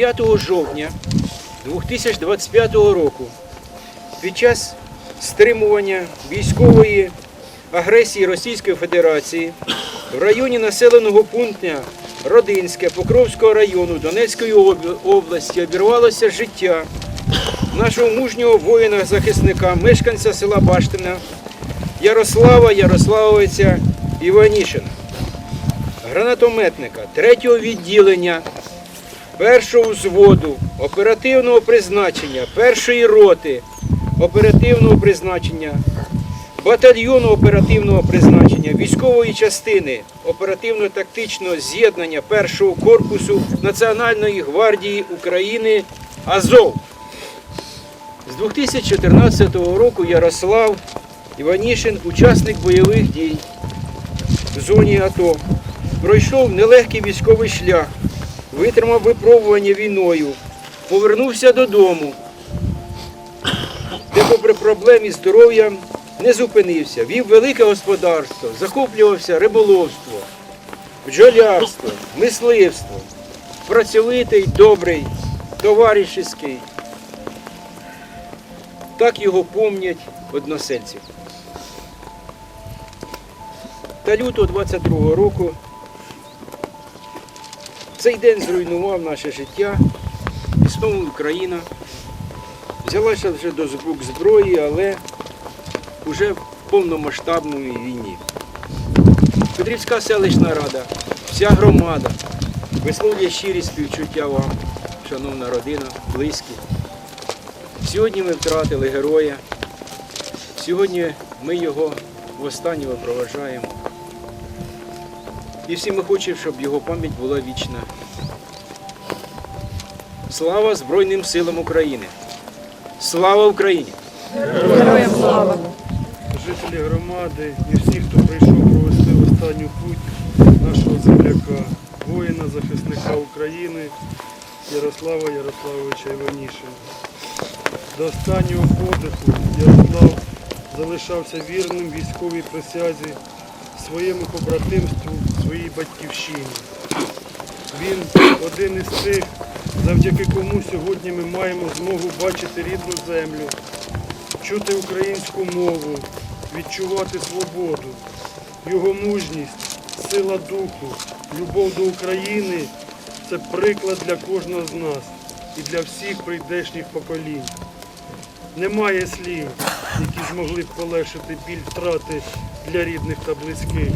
5 жовтня 2025 року під час стримування військової агресії Російської Федерації в районі населеного пункту Родинське Покровського району Донецької області обірвалося життя нашого мужнього воїна-захисника, мешканця села Баштина Ярослава Ярославовича Іванішина, гранатометника 3-го відділення першого взводу оперативного призначення, першої роти оперативного призначення, батальйону оперативного призначення, військової частини оперативно-тактичного з'єднання першого корпусу Національної гвардії України Азов. З 2014 року Ярослав Іванішин, учасник бойових дій в зоні АТО, пройшов нелегкий військовий шлях, витримав випробування війною, повернувся додому, де, попри проблеми із здоров'ям, не зупинився, вів велике господарство, захоплювався риболовство, бджолярство, мисливство, працьовитий, добрий, товаришеский. Так його помнять односельці. Та лютого 22-го року цей день зруйнував наше життя. І знову Україна взялася вже до звук зброї, але вже в повномасштабній війні. Петрівська селищна рада, вся громада висловлює щирі співчуття вам, шановна родина, близькі. Сьогодні ми втратили героя. Сьогодні ми його востаннє проважаємо. І всі ми хочемо, щоб його пам'ять була вічна. Слава Збройним силам України! Слава Україні! жителі громади і всі, хто прийшов провести в останню путь нашого земляка, воїна, захисника України Ярослава Ярославовича Іванішина. До останнього подиху Ярослав залишався вірним військовій присязі своєму побратимству, своїй батьківщині. Він один із тих, завдяки кому сьогодні ми маємо змогу бачити рідну землю, чути українську мову, відчувати свободу, його мужність, сила духу, любов до України це приклад для кожного з нас і для всіх прийдешніх поколінь. Немає слів, які змогли б полегшити біль втрати для рідних та близьких.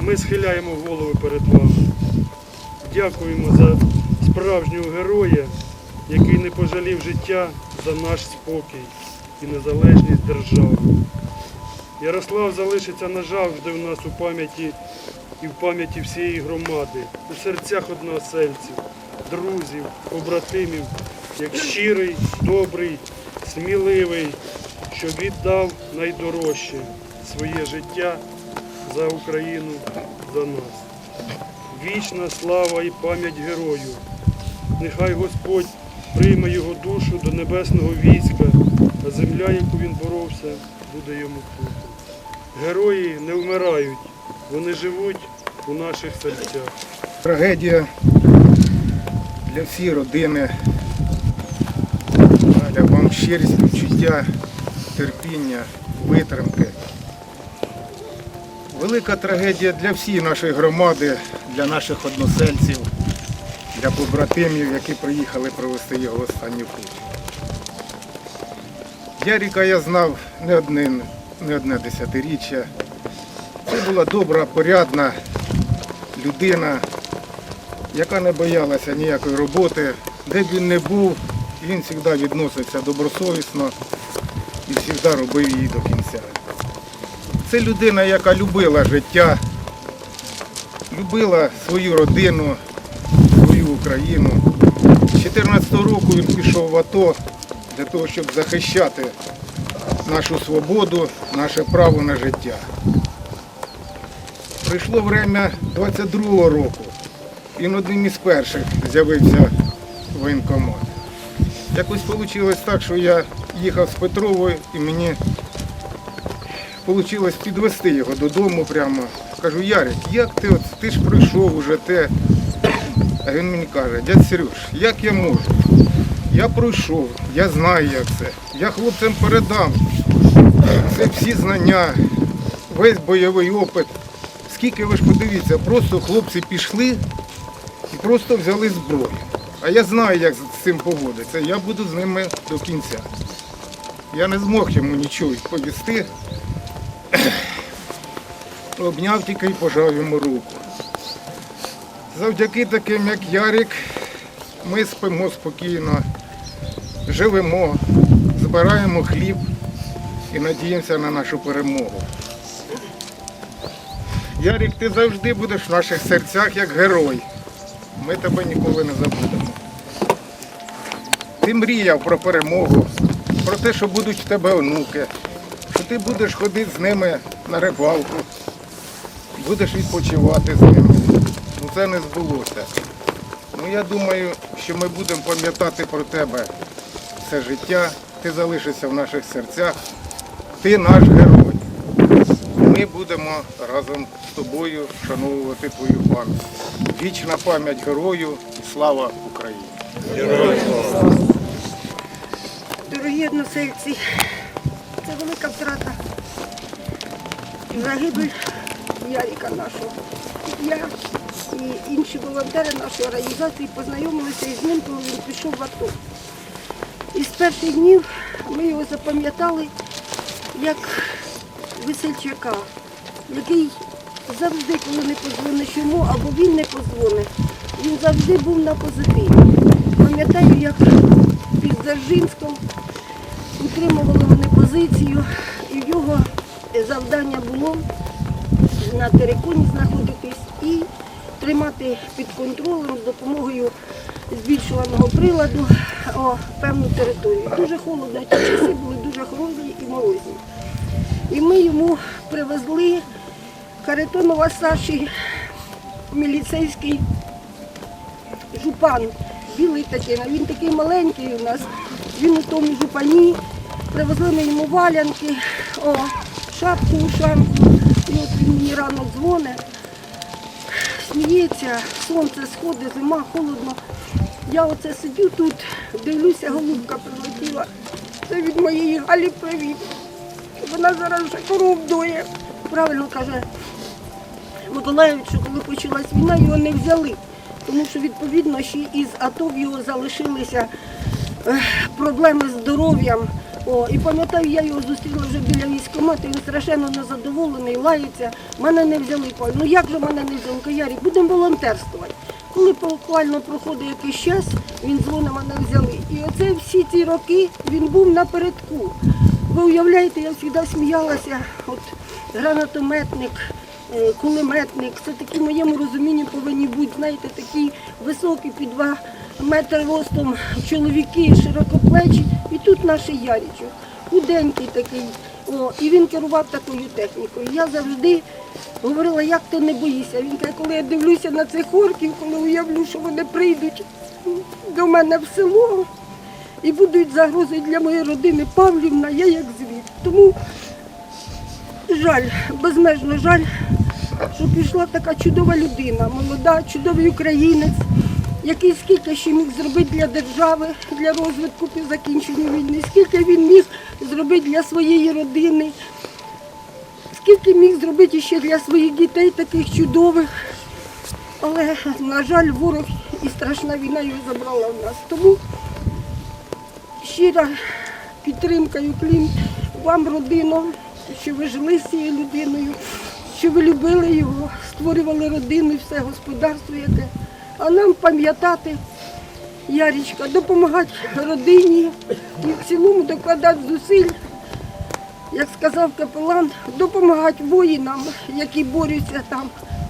Ми схиляємо голови перед вами. Дякуємо за справжнього героя, який не пожалів життя за наш спокій і незалежність держави. Ярослав залишиться назавжди в нас у пам'яті і в пам'яті всієї громади, у серцях односельців, друзів, побратимів, як щирий, добрий, сміливий, що віддав найдорожче своє життя за Україну, за нас. Вічна слава і пам'ять герою. Нехай Господь прийме його душу до небесного війська, а земля, яку він боровся, буде йому пухом. Герої не вмирають, вони живуть у наших серцях. Трагедія для всієї родини. Галя, вам щирі співчуття, терпіння, витримки. Велика трагедія для всієї нашої громади, для наших односельців, для побратимів, які приїхали провести його останню путь. Яріка я знав не одне, не одне десятиріччя. Це була добра, порядна людина, яка не боялася ніякої роботи, де б він не був, він завжди відносився добросовісно і завжди робив її до кінця. Це людина, яка любила життя, любила свою родину, Україну. З 14 року він пішов в АТО для того, щоб захищати нашу свободу, наше право на життя. Прийшло время 22-го року. Він одним із перших з'явився воєнкомат. Якось вийшло так, що я їхав з Петрової і мені вийшло підвести його додому прямо. Кажу, Ярик, як ти ти ж пройшов уже те. А він мені каже, дядь Сереж, як я можу? Я пройшов, я знаю, як це. Я хлопцям передам. Це всі знання, весь бойовий опит. Скільки ви ж подивіться, просто хлопці пішли і просто взяли зброю. А я знаю, як з цим поводиться. Я буду з ними до кінця. Я не змог йому нічого відповісти. Обняв тільки і пожав йому руку. Завдяки таким, як Ярик, ми спимо спокійно, живемо, збираємо хліб і надіємося на нашу перемогу. Ярик, ти завжди будеш в наших серцях як герой. Ми тебе ніколи не забудемо. Ти мріяв про перемогу, про те, що будуть в тебе онуки, що ти будеш ходити з ними на рибалку, будеш відпочивати з ними. Це не збулося. Ну я думаю, що ми будемо пам'ятати про тебе все життя. Ти залишишся в наших серцях. Ти наш герой. Ми будемо разом з тобою вшановувати твою пам'ять. Вічна пам'ять герою і слава Україні! Дорогі односельці, це велика втрата. Загибель Яріка нашого. Я і інші волонтери нашої організації познайомилися із ним, коли він пішов в АТО. І з перших днів ми його запам'ятали як весельчака, який завжди, коли не позвониш йому, або він не позвонить, він завжди був на позитиві. Пам'ятаю, як під Дзержинськом утримували вони позицію, і його завдання було на териконі знаходитись тримати під контролем з допомогою збільшуваного приладу о, певну територію. Дуже холодно, ті часи були дуже холодні і морозні. І ми йому привезли Каретонова Саші міліцейський жупан, білий такий, він такий маленький у нас, він у тому жупані. Привезли ми йому валянки, о, шапку ушанку. І от він мені рано дзвонить, сміється, сонце сходить, зима, холодно. Я оце сидю тут, дивлюся, голубка прилетіла. Це від моєї Галі привіт. Вона зараз вже коров доє. Правильно каже Миколаївич, що коли почалась війна, його не взяли. Тому що, відповідно, ще із АТО в його залишилися е, проблеми з здоров'ям. О, і пам'ятаю, я його зустріла вже біля військкомату, він страшенно незадоволений, лається. Мене не взяли. Ну як же мене не взяли? Кажу, будемо волонтерствувати. Коли буквально проходить якийсь час, він дзвонить, мене взяли. І оце всі ці роки він був напередку. Ви уявляєте, я завжди сміялася, от гранатометник, е, кулеметник, це такі в моєму розумінні повинні бути, знаєте, такі високі під два метри ростом чоловіки, широкоплечі. І тут наш Ярічок, худенький такий. О, і він керував такою технікою. Я завжди говорила, як ти не боїшся. Він каже, коли я дивлюся на цих орків, коли уявлю, що вони прийдуть до мене в село і будуть загрози для моєї родини Павлівна, я як звір. Тому жаль, безмежно жаль, що пішла така чудова людина, молода, чудовий українець, який скільки ще міг зробити для держави, для розвитку по закінченню війни, скільки він міг зробити для своєї родини, скільки міг зробити ще для своїх дітей таких чудових. Але, на жаль, ворог і страшна війна його забрала в нас. Тому щира підтримка і уклін вам, родино, що ви жили з цією людиною, що ви любили його, створювали родину і все господарство яке. А нам пам'ятати, Ярічка, допомагати родині і в цілому докладати зусиль, як сказав капелан, допомагати воїнам, які борються там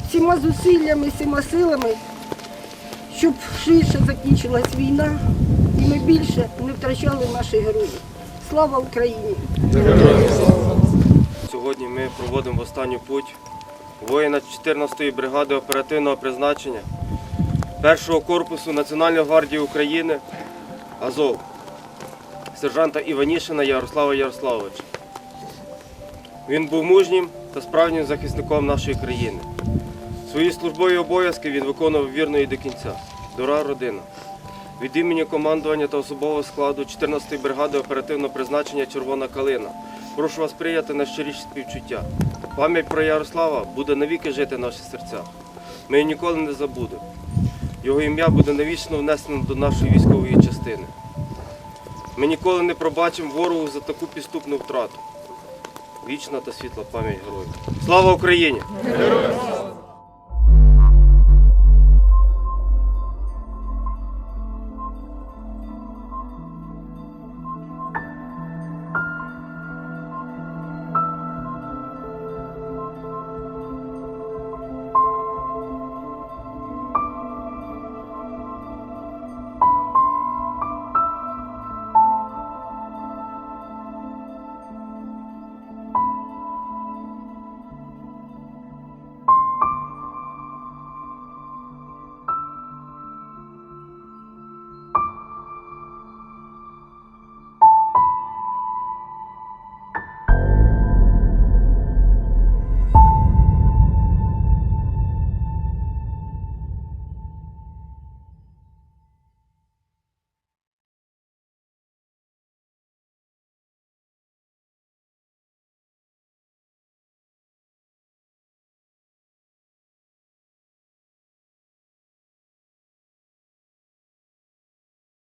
всіма зусиллями, всіма силами, щоб швидше закінчилась війна і ми більше не втрачали наших героїв. Слава Україні! Сьогодні ми проводимо в останню путь воїна 14-ї бригади оперативного призначення 1-го корпусу Національної гвардії України Азов, сержанта Іванішина Ярослава Ярославовича. Він був мужнім та справжнім захисником нашої країни. Свої службові обов'язки він виконував вірно і до кінця. Дорога родина. Від імені командування та особового складу 14-ї бригади оперативного призначення Червона калина. Прошу вас прияти на щиріші співчуття. Пам'ять про Ярослава буде навіки жити в наших серцях. Ми її ніколи не забудемо. Його ім'я буде навічно внесено до нашої військової частини. Ми ніколи не пробачимо ворогу за таку підступну втрату. Вічна та світла пам'ять героїв. Слава Україні!